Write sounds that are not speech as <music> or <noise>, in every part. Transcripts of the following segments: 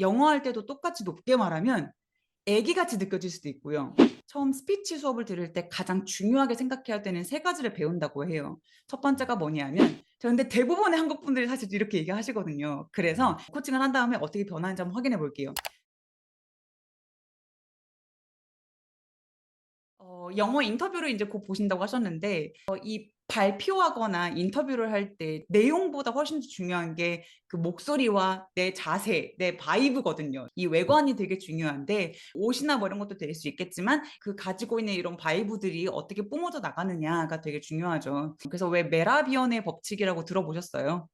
영어 할 때도 똑같이 높게 말하면 애기같이 느껴질 수도 있고요. 처음 스피치 수업을 들을 때 가장 중요하게 생각해야 되는 세 가지를 배운다고 해요. 첫 번째가 뭐냐면 저 근데 대부분의 한국 분들이 사실 이렇게 얘기하시거든요. 그래서 코칭을 한 다음에 어떻게 변하는지 한번 확인해 볼게요. 어, 영어 인터뷰를 이제 곧 보신다고 하셨는데 어, 이 발표하거나 인터뷰를 할 때 내용보다 훨씬 더 중요한 게 그 목소리와 내 자세, 내 바이브거든요. 이 외관이 되게 중요한데 옷이나 뭐 이런 것도 될 수 있겠지만 그 가지고 있는 이런 바이브들이 어떻게 뿜어져 나가느냐가 되게 중요하죠. 그래서 왜 메라비언의 법칙이라고 들어보셨어요?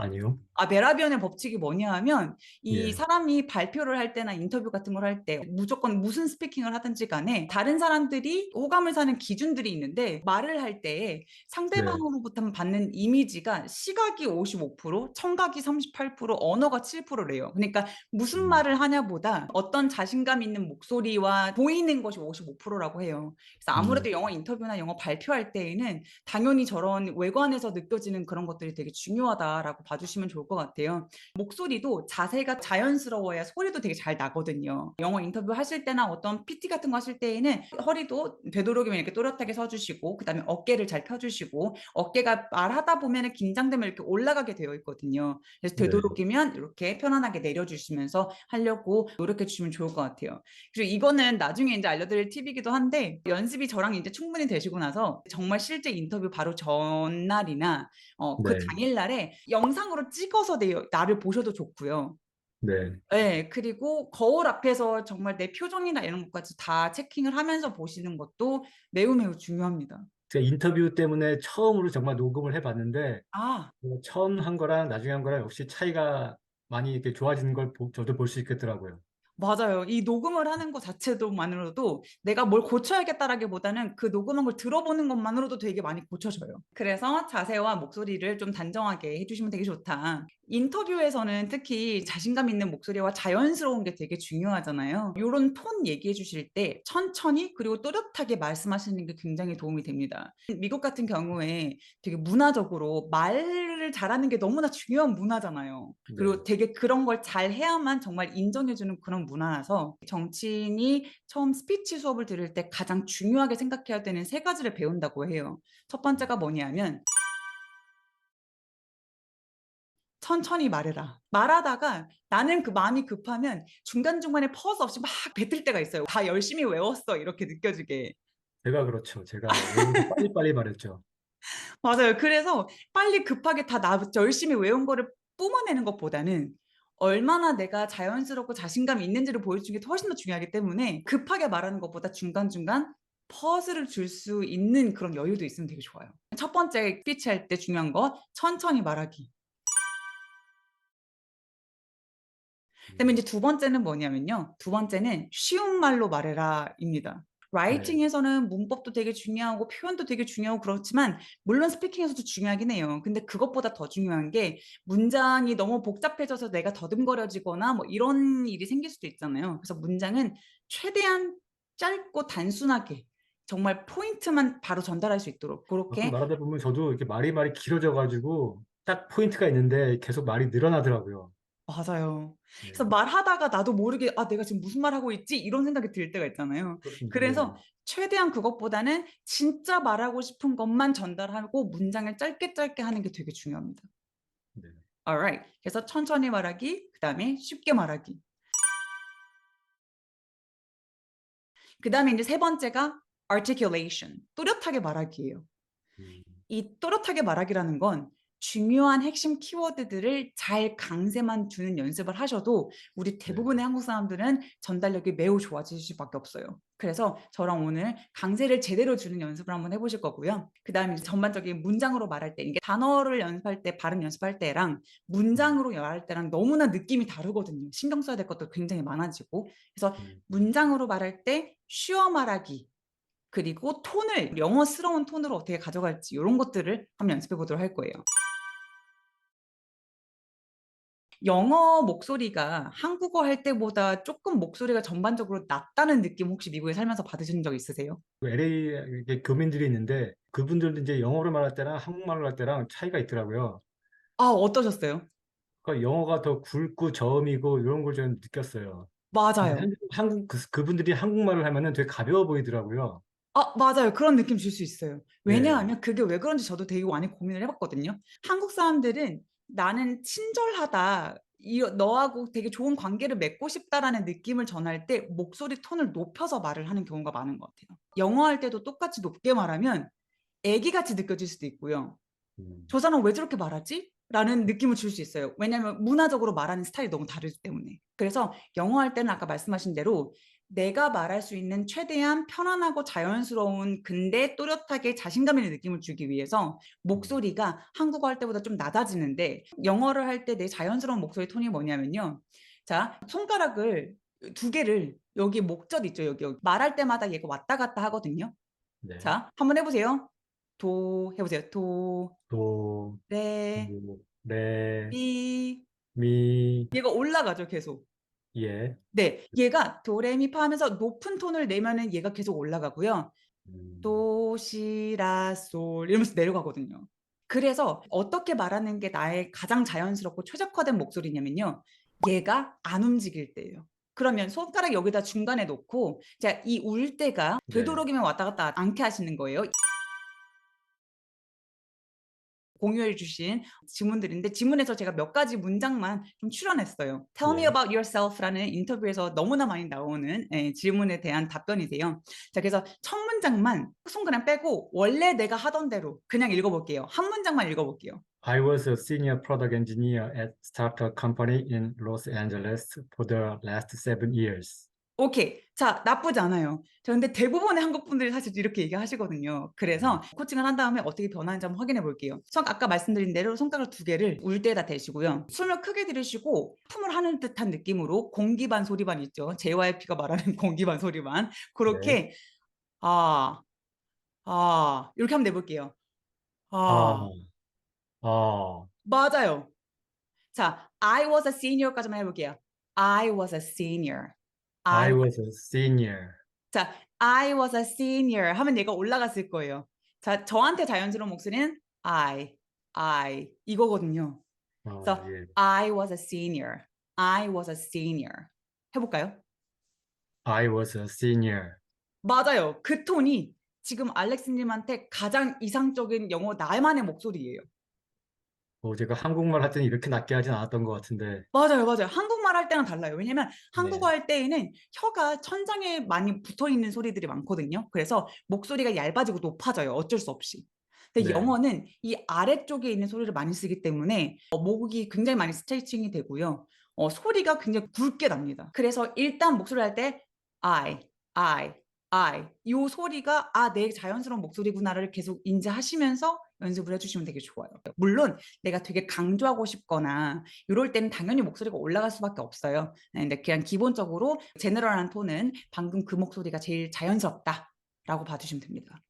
아니요. 아, 메라비언의 법칙이 뭐냐 하면 이 예. 사람이 발표를 할 때나 인터뷰 같은 걸 할 때 무조건 무슨 스피킹을 하든지 간에 다른 사람들이 호감을 사는 기준들이 있는데 말을 할때 네. 상대방으로부터 받는 이미지가 시각이 55%, 청각이 38%, 언어가 7%래요. 그러니까 무슨 음. 말을 하냐보다 어떤 자신감 있는 목소리와 보이는 것이 55%라고 해요. 그래서 아무래도 음. 영어 인터뷰나 영어 발표할 때에는 당연히 저런 외관에서 느껴지는 그런 것들이 되게 중요하다라고 봐주시면 좋을 것 같아요. 목소리도 자세가 자연스러워야 소리도 되게 잘 나거든요. 영어 인터뷰 하실 때나 어떤 PT 같은 거 하실 때에는 허리도 되도록이면 이렇게 또렷하게 서주시고 그다음에 어깨를 잘 펴주시고 어깨가 말하다 보면 긴장되면 이렇게 올라가게 되어 있거든요. 그래서 네. 되도록이면 이렇게 편안하게 내려주시면서 하려고 노력해 주시면 좋을 것 같아요. 그리고 이거는 나중에 이제 알려드릴 팁이기도 한데 연습이 저랑 이제 충분히 되시고 나서 정말 실제 인터뷰 바로 전날이나 어, 그 네. 당일날에 영 상으로 찍어서 내, 나를 보셔도 좋고요. 네. 네, 그리고 거울 앞에서 정말 내 표정이나 이런 것까지 다 체킹을 하면서 보시는 것도 매우 매우 중요합니다. 제가 인터뷰 때문에 처음으로 정말 녹음을 해봤는데 아, 그 처음 한 거랑 나중에 한 거랑 역시 차이가 많이 이렇게 좋아지는 걸 보- 저도 볼 수 있겠더라고요. 맞아요. 이 녹음을 하는 것 자체도만으로도 내가 뭘 고쳐야겠다라기보다는 그 녹음한 걸 들어보는 것만으로도 되게 많이 고쳐져요. 그래서 자세와 목소리를 좀 단정하게 해주시면 되게 좋다. 인터뷰에서는 특히 자신감 있는 목소리와 자연스러운 게 되게 중요하잖아요. 이런 톤 얘기해 주실 때 천천히 그리고 또렷하게 말씀하시는 게 굉장히 도움이 됩니다. 미국 같은 경우에 되게 문화적으로 말 을 잘하는 게 너무나 중요한 문화잖아요. 그리고 네. 되게 그런 걸 잘 해야만 정말 인정해주는 그런 문화라서 정치인이 처음 스피치 수업을 들을 때 가장 중요하게 생각해야 되는 세 가지를 배운다고 해요. 첫 번째가 뭐냐면 천천히 말해라. 말하다가 나는 그 마음이 급하면 중간중간에 퍼즈 없이 막 뱉을 때가 있어요. 다 열심히 외웠어. 이렇게 느껴지게. 제가 그렇죠. 제가 빨리빨리 말했죠. 맞아요. 그래서 빨리 급하게 다 나, 열심히 외운 거를 뿜어내는 것보다는 얼마나 내가 자연스럽고 자신감 있는지를 보여주는 게 훨씬 더 중요하기 때문에 급하게 말하는 것보다 중간중간 퍼즐을 줄 수 있는 그런 여유도 있으면 되게 좋아요. 첫 번째 스피치 할 때 중요한 거 천천히 말하기. 그다음에 이제 두 번째는 뭐냐면요. 두 번째는 쉬운 말로 말해라입니다. 라이팅에서는 문법도 되게 중요하고 표현도 되게 중요하고 그렇지만 물론 스피킹에서도 중요하긴 해요. 근데 그것보다 더 중요한 게 문장이 너무 복잡해져서 내가 더듬거려지거나 뭐 이런 일이 생길 수도 있잖아요. 그래서 문장은 최대한 짧고 단순하게 정말 포인트만 바로 전달할 수 있도록 가끔 그렇게 말하다 보면 저도 이렇게 말이 말이 길어져 가지고 딱 포인트가 있는데 계속 말이 늘어나더라고요. 맞아요. 네. 그래서 말하다가 나도 모르게 '아 내가 지금 무슨 말 하고 있지?' 이런 생각이 들 때가 있잖아요. 그렇습니다. 그래서 네. 최대한 그것보다는 진짜 말하고 싶은 것만 전달하고 문장을 짧게 짧게 하는 게 되게 중요합니다. 네. alright. 그래서 천천히 말하기, 그다음에 쉽게 말하기. 그다음에 인제 세 번째가 articulation. 또렷하게 말하기예요. 음. 이 또렷하게 말하기라는 건 중요한 핵심 키워드들을 잘 강세만 주는 연습을 하셔도 우리 네. 대부분의 한국 사람들은 전달력이 매우 좋아질 수밖에 없어요. 그래서 저랑 오늘 강세를 제대로 주는 연습을 한번 해보실 거고요. 그 다음에 전반적인 문장으로 말할 때, 이게 단어를 연습할 때, 발음 연습할 때랑 문장으로 말할 때랑 너무나 느낌이 다르거든요. 신경 써야 될 것도 굉장히 많아지고. 그래서 음. 문장으로 말할 때 쉬워 말하기, 그리고 톤을 영어스러운 톤으로 어떻게 가져갈지 이런 것들을 한번 연습해 보도록 할 거예요. 영어 목소리가 한국어 할 때보다 조금 목소리가 전반적으로 낮다는 느낌 혹시 미국에 살면서 받으신 적 있으세요? 그 LA 에 교민들이 있는데 그분들도 이제 영어로 말할 때랑 한국말로 할 때랑 차이가 있더라고요. 아 어떠셨어요? 그러니까 영어가 더 굵고 저음이고 이런 걸 좀 느꼈어요. 맞아요. 한- 한국 그, 그분들이 한국말을 하면은 되게 가벼워 보이더라고요. 아, 맞아요. 그런 느낌 줄 수 있어요. 네. 왜냐하면 그게 왜 그런지 저도 되게 많이 고민을 해봤거든요. 한국 사람들은 나는 친절하다. 이, 너하고 되게 좋은 관계를 맺고 싶다라는 느낌을 전할 때 목소리 톤을 높여서 말을 하는 경우가 많은 것 같아요. 영어 할 때도 똑같이 높게 말하면 애기같이 느껴질 수도 있고요. 음, 저 사람 왜 저렇게 말하지? 라는 느낌을 줄 수 있어요. 왜냐하면 문화적으로 말하는 스타일이 너무 다르기 때문에. 그래서 영어 할 때는 아까 말씀하신 대로 내가 말할 수 있는 최대한 편안하고 자연스러운 근데 또렷하게 자신감 있는 느낌을 주기 위해서 목소리가 한국어 할 때보다 좀 낮아지는데 영어를 할 때 내 자연스러운 목소리 톤이 뭐냐면요. 자, 손가락을 두 개를 여기 목젖 있죠. 여기, 여기. 말할 때마다 얘가 왔다 갔다 하거든요. 네. 자, 한번 해보세요. 도 해보세요. 도, 도, 레, 도, 레, 미. 미, 얘가 올라가죠, 계속. 예. 네, 얘가 도레미파 하면서 높은 톤을 내면은 얘가 계속 올라가고요. 음, 도, 시, 라, 솔 이러면서 내려가거든요. 그래서 어떻게 말하는 게 나의 가장 자연스럽고 최적화된 목소리냐면요. 얘가 안 움직일 때예요. 그러면 손가락 여기다 중간에 놓고 자, 이 울 때가 네. 되도록이면 왔다 갔다 않게 하시는 거예요. 공유해 주신 지문들인데 지문에서 제가 몇 가지 문장만 좀 출연했어요. Tell me 네. about yourself라는 인터뷰에서 너무나 많이 나오는 예, 질문에 대한 답변이세요. 자, 그래서 첫 문장만 손가락 빼고 원래 내가 하던 대로 그냥 읽어볼게요. 한 문장만 읽어볼게요. I was a senior product engineer at startup company in Los Angeles for the last seven years. 오케이. 자, 나쁘지 않아요. 저 근데 대부분의 한국 분들이 사실 이렇게 얘기하시거든요. 그래서 코칭을 한 다음에 어떻게 변하는지 한번 확인해 볼게요. 손 아까 말씀드린 대로 손가락 두 개를 울 때다 대시고요. 숨을 크게 들이쉬고 품을 하는 듯한 느낌으로 공기 반 소리 반 있죠. JYP가 말하는 <laughs> 공기 반 소리 반. 그렇게 아, 아 이렇게 한번 내볼게요. 아, 아, 아, 맞아요. 자, I was a senior까지만 해볼게요. I was a senior. I was a senior. 자, I was a senior 하면 얘가 올라갔을 거예요. 자, 저한테 자연스러운 목소리는 I, I 이거거든요. 어, 그래서 예. I was a senior. I was a senior. 해볼까요? I was a senior. 맞아요. 그 톤이 지금 알렉스님한테 가장 이상적인 영어 나만의 목소리예요. 뭐 제가 한국말 할 때는 이렇게 낮게 하진 않았던 것 같은데. 맞아요, 맞아요. 한국말 할 때랑 달라요. 왜냐면 한국어 네. 할 때에는 혀가 천장에 많이 붙어 있는 소리들이 많거든요. 그래서 목소리가 얇아지고 높아져요. 어쩔 수 없이. 근데 네. 영어는 이 아래쪽에 있는 소리를 많이 쓰기 때문에 어, 목이 굉장히 많이 스트레칭이 되고요. 어, 소리가 굉장히 굵게 납니다. 그래서 일단 목소리 할 때 I, I, I 이 소리가 아, 내 자연스러운 목소리구나를 계속 인지하시면서 연습을 해주시면 되게 좋아요. 물론 내가 되게 강조하고 싶거나 이럴 때는 당연히 목소리가 올라갈 수밖에 없어요. 네, 근데 그냥 기본적으로 제너럴한 톤은 방금 그 목소리가 제일 자연스럽다 라고 봐주시면 됩니다.